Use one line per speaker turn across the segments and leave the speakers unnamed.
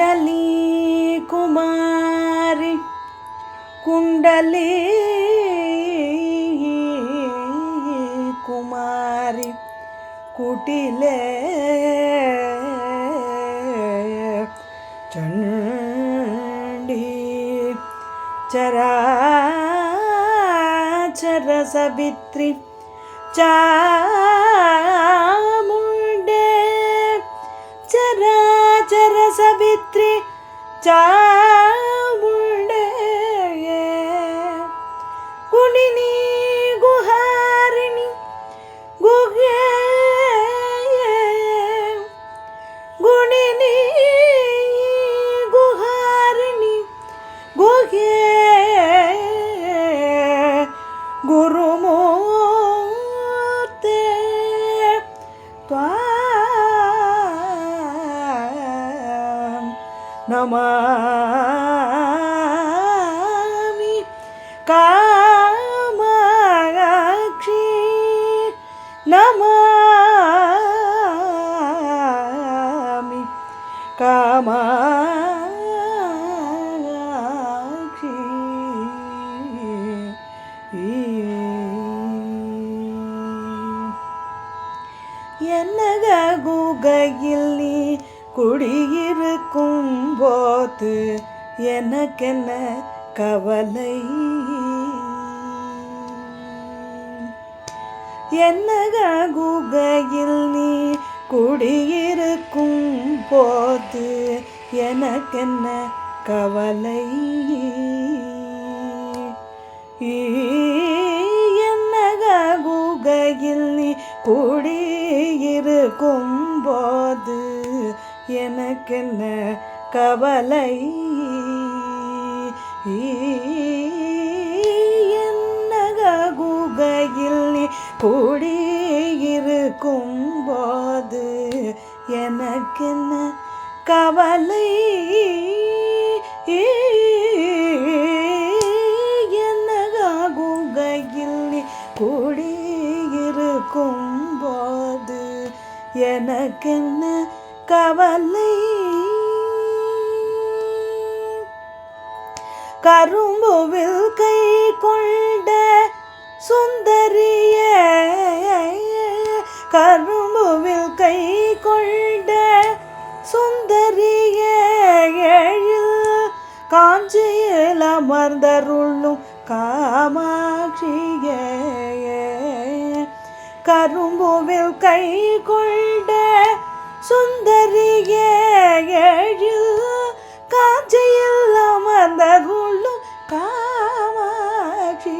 കുണ്ടലീ കുമാരി കുണ്ടലീ കുമാരി കുട്ടിലേ ചണ്ടി ചരാ സവിത്രി ചാ चित्रे च ನಮಿ ಕಾಮಕ್ಷಿ ನಮಾಮಿ ಕಾಮ ಎನ್ನಗ ಗಿಲ್ಲಿ குடியிருக்கும் போது எனக்கென்ன கவலை? என்ன குகையில் நீ குடியிருக்கும் போது எனக்கென்ன கவலை? எனக்கென்ன கவலை? என்னக குகையில் நீ கூடியிருக்கும் போது எனக்கென்ன கவலை? என்னக குகையில் நீ கூடியிருக்கும் போது எனக்கென்ன கவலை. கரும்புவில் கை கொண்ட சுந்தரிய கரும்புவில் கை கொண்ட சுந்தரிய எழில் காஞ்சியில் அமர்ந்தருளும் காமாட்சியே. கரும்புவில் கை கொண்ட சுந்தரிய காஞ்சியில் அமர்ந்த அமர்ந்தருளும் காமாட்சி.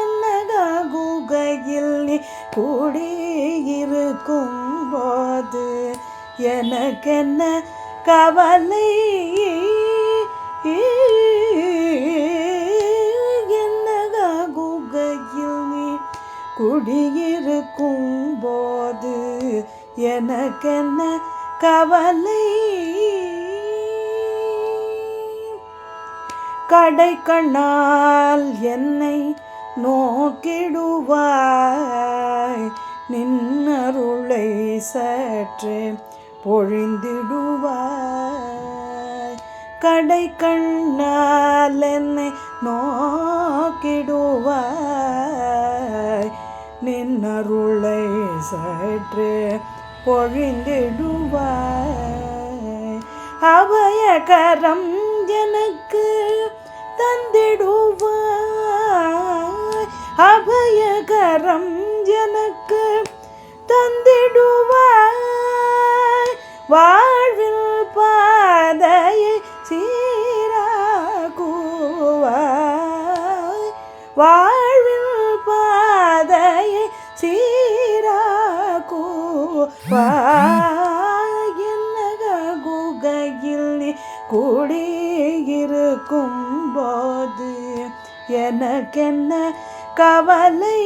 என்னக குகையில் நீ குடியிருக்கும் போது எனக்கென்ன கவலை குடியிருக்கும் போது எனக்கென்ன கவலை? கடை கண்ணால் என்னை நோக்கிடுவாய். நின்னருளை சற்று பொழிந்திடுவாய். கடை கண்ணால் என்னை நோக்கிடுவாய். அருளை சற்றே பொழிந்திடுவாய். அபயகரம் எனக்கு தந்திடுவாய். அபயகரம் எனக்கு தந்திடுவாய். வாழ்வில் பாதையை சீராக்குவாய். வாழ்வில் பாதையை சீராக்குவாய் குகையில் குடியிருக்கும் போது எனக்கென்ன கவலை?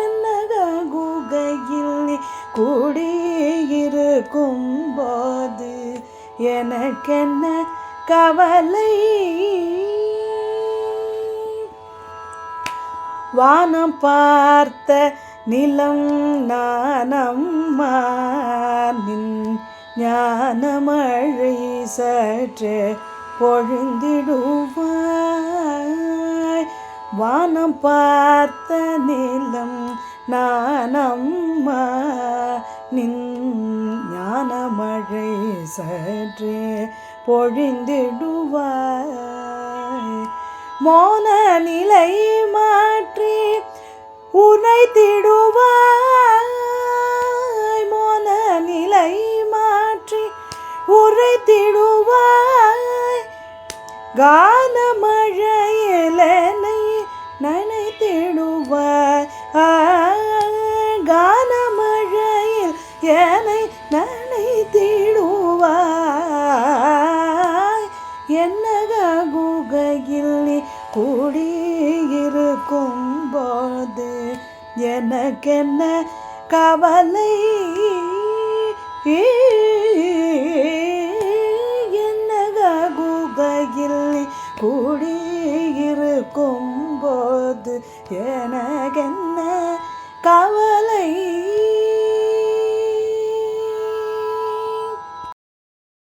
என்னக குகையில் குடியிருக்கும் போது எனக்கென்ன கவலை? வானம் பார்த்த நிலம் நானம்மா நின் ஞானமழை சற்று பொழுந்திடுவாய். வானம் பார்த்த நிலம் நானம்மா நின் ஞானமழை சற்றே பொழிந்திடுவாய். மோன நிலை மாற்றி உனை திடுவாய். மோன நிலை மாற்றி உரை திடுவாய். கான கானமழையலனை நனைத்திடுவாய். கான மழையில் என்னை நனைத்திடுவாய் எனக்கென்ன கவலை? என்னக குகையில் கூடியிருக்கும் போது எனக்கென்ன